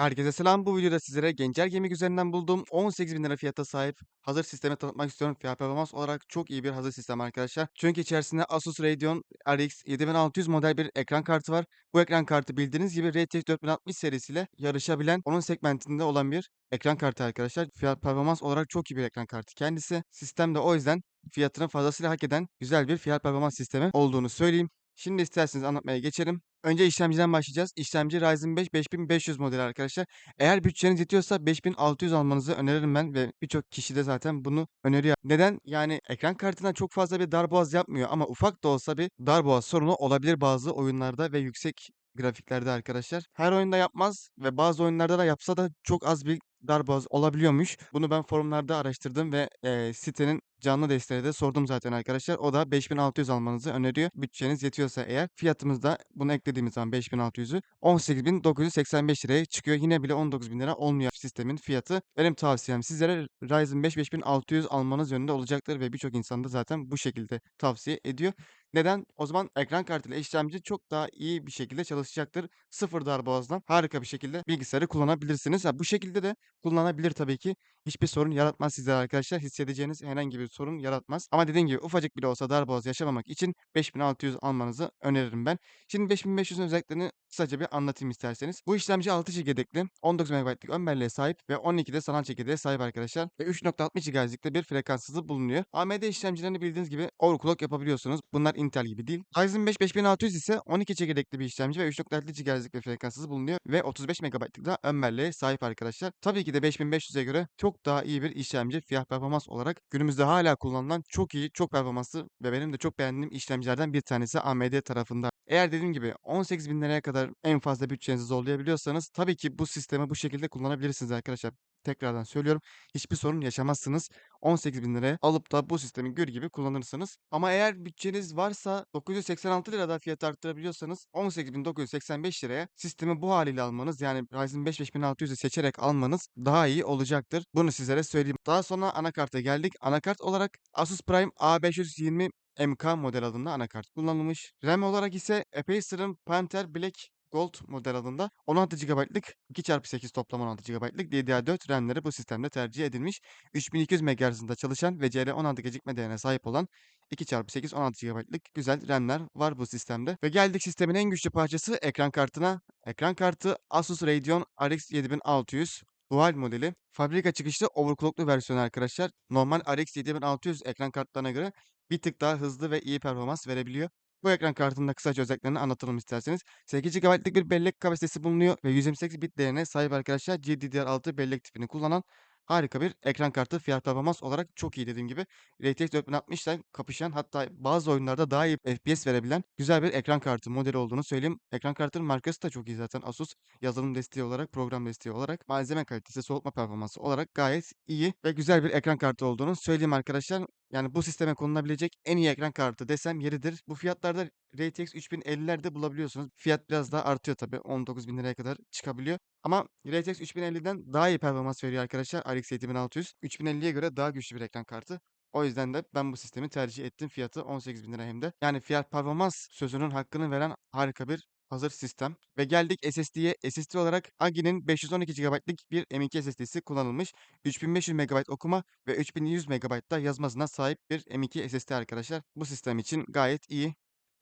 Herkese selam. Bu videoda sizlere Gencer Gemik üzerinden bulduğum 18.000 lira fiyata sahip hazır sistemi tanıtmak istiyorum. Fiyat performans olarak çok iyi bir hazır sistem arkadaşlar. Çünkü içerisinde Asus Radeon RX 7600 model bir ekran kartı var. Bu ekran kartı bildiğiniz gibi RTX 4060 serisiyle yarışabilen onun segmentinde olan bir ekran kartı arkadaşlar. Fiyat performans olarak çok iyi bir ekran kartı kendisi. Sistem de o yüzden fiyatını fazlasıyla hak eden güzel bir fiyat performans sistemi olduğunu söyleyeyim. Şimdi isterseniz anlatmaya geçelim. Önce işlemciden başlayacağız. İşlemci Ryzen 5 5500 modeli arkadaşlar. Eğer bütçeniz yetiyorsa 5600 almanızı öneririm ben ve birçok kişi de zaten bunu öneriyor. Neden? Yani ekran kartına çok fazla bir darboğaz yapmıyor ama ufak da olsa bir darboğaz sorunu olabilir bazı oyunlarda ve yüksek grafiklerde arkadaşlar. Her oyunda yapmaz ve bazı oyunlarda da yapsa da çok az bir darboğaz olabiliyormuş. Bunu ben forumlarda araştırdım ve eee, sitenin canlı desteği de sordum zaten arkadaşlar. O da 5600 almanızı öneriyor. Bütçeniz yetiyorsa eğer. Fiyatımız da bunu eklediğimiz zaman 5600'ü 18.985 liraya çıkıyor. Yine bile 19.000 lira olmuyor sistemin fiyatı. Benim tavsiyem sizlere Ryzen 5 5600 almanız yönünde olacaktır ve birçok insan da zaten bu şekilde tavsiye ediyor. Neden? O zaman ekran kartıyla işlemci çok daha iyi bir şekilde çalışacaktır. Sıfır darboğazdan harika bir şekilde bilgisayarı kullanabilirsiniz. Ha, bu şekilde de kullanabilir tabii ki. Hiçbir sorun yaratmaz sizlere arkadaşlar. Hissedeceğiniz herhangi bir sorun yaratmaz. Ama dediğim gibi ufacık bile olsa darboğaz yaşamamak için 5600 almanızı öneririm ben. Şimdi 5500'ün özelliklerini kısaca bir anlatayım isterseniz. Bu işlemci 6 çekirdekli, 19 MB'lık ön belleğe sahip ve 12 de sanal çekirdeğe sahip arkadaşlar. Ve 3.60 GHz'likte bir frekans hızı bulunuyor. AMD işlemcilerini bildiğiniz gibi overclock yapabiliyorsunuz. Bunlar Intel gibi değil. Ryzen 5 5600 ise 12 çekirdekli bir işlemci ve 3.50 GHz'lik bir frekans hızı bulunuyor ve 35 MB'lık da ön belleğe sahip arkadaşlar. Tabii ki de 5500'e göre çok daha iyi bir işlemci fiyat performans olarak günümüzde hala kullanılan çok iyi, çok performanslı ve benim de çok beğendiğim işlemcilerden bir tanesi AMD tarafında. Eğer dediğim gibi 18.000 liraya kadar en fazla bütçenizi zorlayabiliyorsanız tabii ki bu sistemi bu şekilde kullanabilirsiniz arkadaşlar. Tekrardan söylüyorum. Hiçbir sorun yaşamazsınız. 18.000 liraya alıp da bu sistemi gül gibi kullanırsınız. Ama eğer bütçeniz varsa 986 lirada fiyat arttırabiliyorsanız 18.985 liraya sistemi bu haliyle almanız yani Ryzen 5 5600'ü seçerek almanız daha iyi olacaktır. Bunu sizlere söyleyeyim. Daha sonra anakarta geldik. Anakart olarak Asus Prime A520 MK model adında anakart kullanılmış. RAM olarak ise Acer'ın Panther Black Gold model adında 16 GB'lık 2x8 toplam 16 GB'lık DDR4 RAM'leri bu sistemde tercih edilmiş. 3200 MHz hızında çalışan ve CR16 gecikme değerine sahip olan 2x8 16 GB'lık güzel RAM'ler var bu sistemde. Ve geldik sistemin en güçlü parçası ekran kartına. Ekran kartı Asus Radeon RX 7600 Dual modeli. Fabrika çıkışlı overclocklu versiyonu arkadaşlar. Normal RX 7600 ekran kartlarına göre bir tık daha hızlı ve iyi performans verebiliyor. Bu ekran kartının da kısaca özelliklerini anlatalım isterseniz. 8 GB'lık bir bellek kapasitesi bulunuyor ve 128 bit değerine sahip arkadaşlar GDDR6 bellek tipini kullanan harika bir ekran kartı. Fiyat performans olarak çok iyi dediğim gibi. RTX 4060 ile kapışan hatta bazı oyunlarda daha iyi FPS verebilen güzel bir ekran kartı modeli olduğunu söyleyeyim. Ekran kartının markası da çok iyi zaten Asus. Yazılım desteği olarak, program desteği olarak, malzeme kalitesi, soğutma performansı olarak gayet iyi ve güzel bir ekran kartı olduğunu söyleyeyim arkadaşlar. Yani bu sisteme konulabilecek en iyi ekran kartı desem yeridir. Bu fiyatlarda RTX 3050'lerde bulabiliyorsunuz. Fiyat biraz daha artıyor tabii. 19.000 liraya kadar çıkabiliyor. Ama RTX 3050'den daha iyi performans veriyor arkadaşlar. RX 7600. 3050'ye göre daha güçlü bir ekran kartı. O yüzden de ben bu sistemi tercih ettim. Fiyatı 18.000 lira hem de. Yani fiyat performans sözünün hakkını veren harika bir hazır sistem. Ve geldik SSD'ye. SSD olarak Agi'nin 512 GB'lık bir M.2 SSD'si kullanılmış. 3500 MB okuma ve 3100 MB da yazma hızına sahip bir M.2 SSD arkadaşlar. Bu sistem için gayet iyi.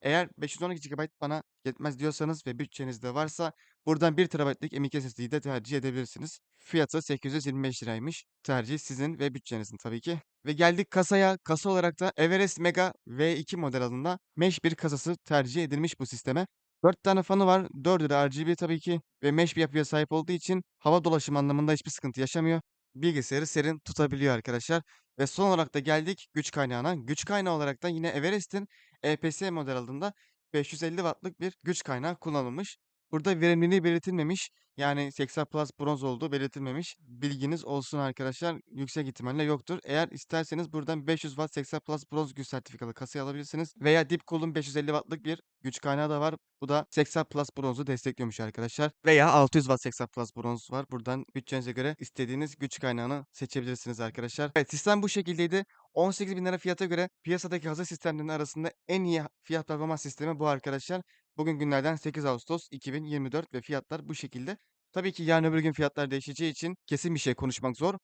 Eğer 512 GB bana yetmez diyorsanız ve bütçeniz de varsa buradan 1 TB'lik M.2 SSD'yi de tercih edebilirsiniz. Fiyatı 825 liraymış. Tercih sizin ve bütçenizin tabii ki. Ve geldik kasaya. Kasa olarak da Everest Mega V2 model adında mesh bir kasası tercih edilmiş bu sisteme. 4 tane fanı var. 4'ü de RGB tabii ki ve mesh bir yapıya sahip olduğu için hava dolaşımı anlamında hiçbir sıkıntı yaşamıyor. Bilgisayarı serin tutabiliyor arkadaşlar. Ve son olarak da geldik güç kaynağına. Güç kaynağı olarak da yine Everest'in EPS model adında 550 wattlık bir güç kaynağı kullanılmış. Burada verimliliği belirtilmemiş. Yani 80 Plus bronz olduğu belirtilmemiş. Bilginiz olsun arkadaşlar. Yüksek ihtimalle yoktur. Eğer isterseniz buradan 500 Watt 80 Plus bronz güç sertifikalı kasayı alabilirsiniz. Veya Deepcool'un 550 Watt'lık bir güç kaynağı da var. Bu da 80 Plus bronzu destekliyormuş arkadaşlar. Veya 600 Watt 80 Plus bronz var. Buradan bütçenize göre istediğiniz güç kaynağını seçebilirsiniz arkadaşlar. Evet sistem bu şekildeydi. 18.000 lira fiyata göre piyasadaki hazır sistemlerin arasında en iyi fiyat performans sistemi bu arkadaşlar. Bugün günlerden 8 Ağustos 2024 ve fiyatlar bu şekilde. Tabii ki yarın öbür gün fiyatlar değişeceği için kesin bir şey konuşmak zor.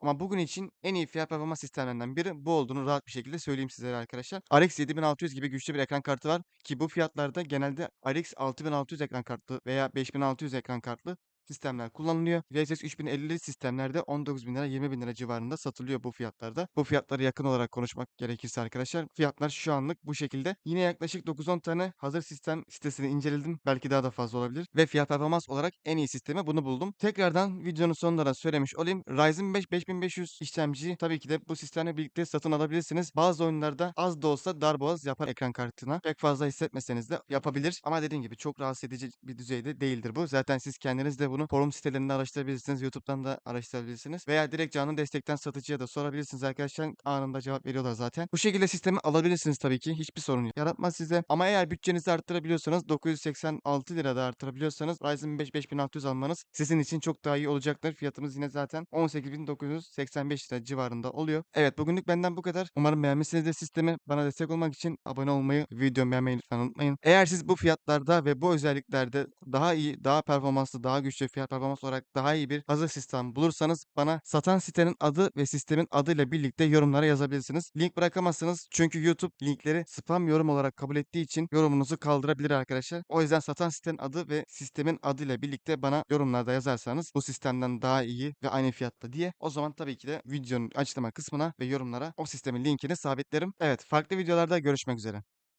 Ama bugün için en iyi fiyat performans sistemlerinden biri bu olduğunu rahat bir şekilde söyleyeyim sizlere arkadaşlar. RX 7600 gibi güçlü bir ekran kartı var ki bu fiyatlarda genelde RX 6600 ekran kartlı veya 5600 ekran kartlı sistemler kullanılıyor. VSS 3050'li sistemlerde 19.000 lira 20.000 lira civarında satılıyor bu fiyatlarda. Bu fiyatlara yakın olarak konuşmak gerekirse arkadaşlar fiyatlar şu anlık bu şekilde. Yine yaklaşık 9-10 tane hazır sistem sitesini inceledim. Belki daha da fazla olabilir. Ve fiyat performans olarak en iyi sistemi bunu buldum. Tekrardan videonun sonunda da söylemiş olayım. Ryzen 5 5500 işlemci tabii ki de bu sistemle birlikte satın alabilirsiniz. Bazı oyunlarda az da olsa darboğaz yapar ekran kartına. Pek fazla hissetmeseniz de yapabilir. Ama dediğim gibi çok rahatsız edici bir düzeyde değildir bu. Zaten siz kendiniz de bunu forum sitelerinde araştırabilirsiniz. YouTube'dan da araştırabilirsiniz. Veya direkt canlı destekten satıcıya da sorabilirsiniz arkadaşlar. Anında cevap veriyorlar zaten. Bu şekilde sistemi alabilirsiniz tabii ki. Hiçbir sorun yaratmaz size. Ama eğer bütçenizi arttırabiliyorsanız 986 lirada arttırabiliyorsanız Ryzen 5 5600 almanız sizin için çok daha iyi olacaktır. Fiyatımız yine zaten 18.985 lira civarında oluyor. Evet bugünlük benden bu kadar. Umarım beğenmişsinizdir sistemi. Bana destek olmak için abone olmayı, videomu beğenmeyi lütfen unutmayın. Eğer siz bu fiyatlarda ve bu özelliklerde daha iyi, daha performanslı, daha güçlü fiyat performans olarak daha iyi bir hazır sistem bulursanız bana satan sitenin adı ve sistemin adıyla birlikte yorumlara yazabilirsiniz. Link bırakamazsınız çünkü YouTube linkleri spam yorum olarak kabul ettiği için yorumunuzu kaldırabilir arkadaşlar. O yüzden satan sitenin adı ve sistemin adıyla birlikte bana yorumlarda yazarsanız bu sistemden daha iyi ve aynı fiyatta diye o zaman tabii ki de videonun açıklama kısmına ve yorumlara o sistemin linkini sabitlerim. Evet farklı videolarda görüşmek üzere.